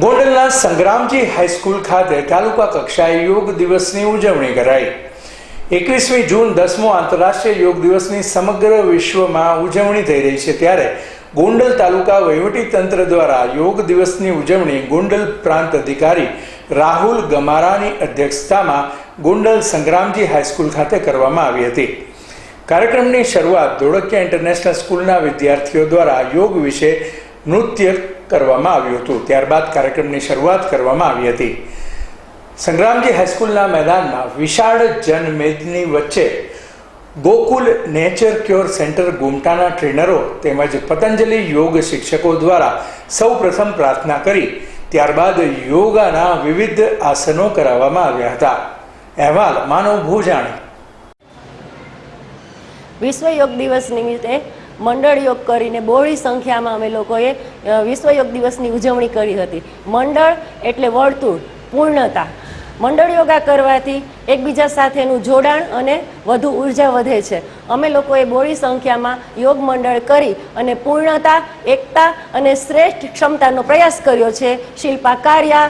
ગોંડલના સંગ્રામજી હાઈસ્કૂલ ખાતે તાલુકા કક્ષાએ યોગ દિવસની ઉજવણી કરાઈ. એકવીસમી જૂન દસમો આંતરરાષ્ટ્રીય યોગ દિવસની સમગ્ર વિશ્વમાં ઉજવણી થઈ રહી છે ત્યારે ગોંડલ તાલુકા તંત્ર દ્વારા યોગ દિવસની ઉજવણી ગોંડલ પ્રાંત અધિકારી રાહુલ ગમારાની અધ્યક્ષતામાં ગોંડલ સંગ્રામજી હાઈસ્કૂલ ખાતે કરવામાં આવી હતી. કાર્યક્રમની શરૂઆત ધોળકિયા ઇન્ટરનેશનલ સ્કૂલના વિદ્યાર્થીઓ દ્વારા યોગ વિશે નૃત્ય કરવામાં આવ્યું હતું. ત્યારબાદ કાર્યક્રમની શરૂઆત કરવામાં આવી હતી. સંગ્રામજી હાઈસ્કૂલના મેદાનમાં વિશાળ જનમેદની વચ્ચે ગોકુલ નેચર ક્યોર સેન્ટર ગુમટાના ટ્રેનરો તેમજ પતંજલિ યોગ શિક્ષકો દ્વારા સૌ પ્રથમ પ્રાર્થના કરી. ત્યારબાદ યોગાના વિવિધ આસનો કરાવવામાં આવ્યા હતા. અહેવાલ, માનવ ભોજાણી. વિશ્વ યોગ દિવસ નિમિત્તે મંડળ યોગ કરીને બહોળી સંખ્યામાં અમે લોકોએ વિશ્વ યોગ દિવસની ઉજવણી કરી હતી. મંડળ એટલે વર્તુળ, પૂર્ણતા. મંડળ યોગા કરવાથી એકબીજા સાથેનું જોડાણ અને વધુ ઊર્જા વધે છે. અમે લોકોએ બોળી સંખ્યામાં યોગ મંડળ કરી અને પૂર્ણતા, એકતા અને શ્રેષ્ઠ ક્ષમતાનો પ્રયાસ કર્યો છે. શિલ્પા કારિયા